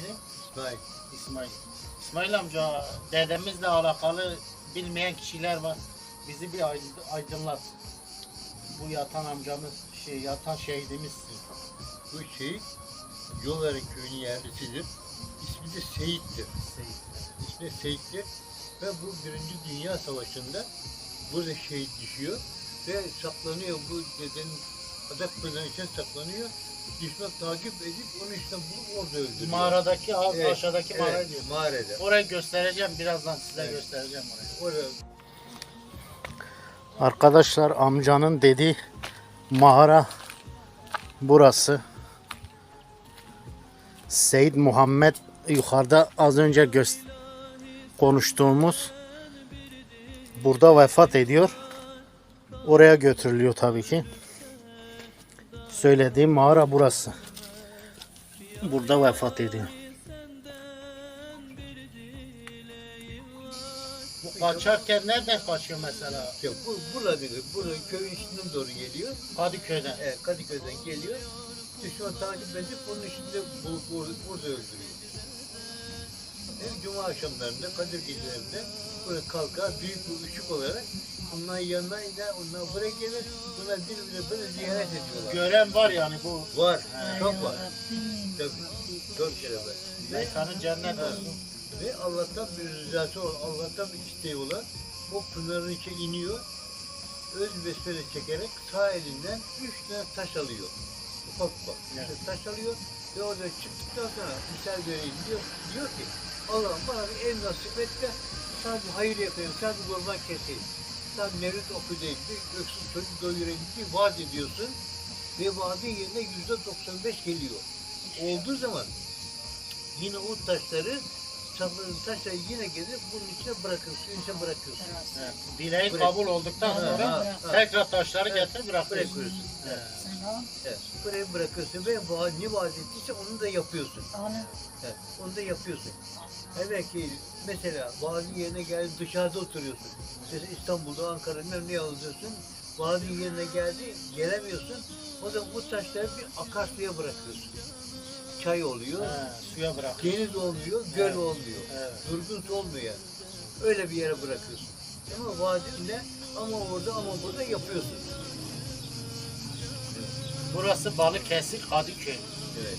İsmail. İsmail. İsmail amca dedemizle alakalı bilmeyen kişiler var. Bizi bir aydın- aydınlat. Bu yatan amcamız, şey yatan şehidimiz. Bu şey Yolların köyünün yerlisidir. İsmi de Seyit'tir. İsmi Seyit'tir. Ve bu Birinci Dünya Savaşı'nda burada şehit düşüyor. Ve saklanıyor bu dedenin adak için saklanıyor. Düşman takip edip onu işte bulup orada öldürüyor. Mağaradaki az Evet, aşağıdaki mağara evet, diyor. mağarada. Orayı göstereceğim birazdan size Evet. göstereceğim orayı. Orada Arkadaşlar amcanın dediği mağara burası. Seyyid Muhammed yukarıda az önce göz konuştuğumuz burada vefat ediyor. Oraya götürülüyor tabii ki. Söylediğim mağara burası. Burada vefat ediyor. Bu kaçarken nereden kaçıyor mesela? Ya bu, burada burada köyün içinden doğru geliyor. Kadıköy'den. Evet, Kadıköy'den geliyor. Düşman takip edip bunun içinde bulup burada, burada öldürüyor. Hem cuma akşamlarında, Kadir gecelerinde böyle kalkar büyük bir ışık olarak onların yanına iner, onlar buraya gelir, bunlar birbirine böyle ziyaret ediyorlar. Gören var yani bu Var, çok var. Tabii, çok kere var. Ve, mekanı cennet olsun. ve Allah'tan bir rızası olan, Allah'tan bir isteği olan o pınarın içine iniyor. Öz besmele çekerek sağ elinden üç tane taş alıyor. Ufak ufak. Evet. İşte taş alıyor ve orada çıktıktan sonra misal vereyim diyor, diyor ki Allah'ım bana bir el nasip et de sadece hayır yapayım, sadece kurban keseyim. Sadece mevlüt okuyayım, bir öksüz çocuk doyurayım diye vaat ediyorsun. Ve vaadin yerine yüzde 95 geliyor. Olduğu zaman yine o taşları sapların taşları yine gelip bunun içine bırakın, suyun içine bırakıyorsun. Evet. Dileğin Bırak. kabul olduktan sonra ha, ha. tekrar taşları getir bırakıyorsun. Bırakıyorsun. Evet. Evet. Buraya bırakıyorsun ve vaat, ne vaat ettiyse onu da yapıyorsun. Evet. Onu da yapıyorsun. Evet ki mesela vaadin yerine geldi dışarıda oturuyorsun. Mesela İstanbul'da, Ankara'da ne alıyorsun? Vaadin yerine geldi, gelemiyorsun. O zaman bu taşları bir akarsuya bırakıyorsun. Çay oluyor, Ha, suya bırak. deniz olmuyor, göl Evet. olmuyor. Evet. Durgun olmuyor yani. Öyle bir yere bırakıyorsun. Ama vadinde ama orada ama burada yapıyorsun. Burası Balıkesir Kadıköy. Evet.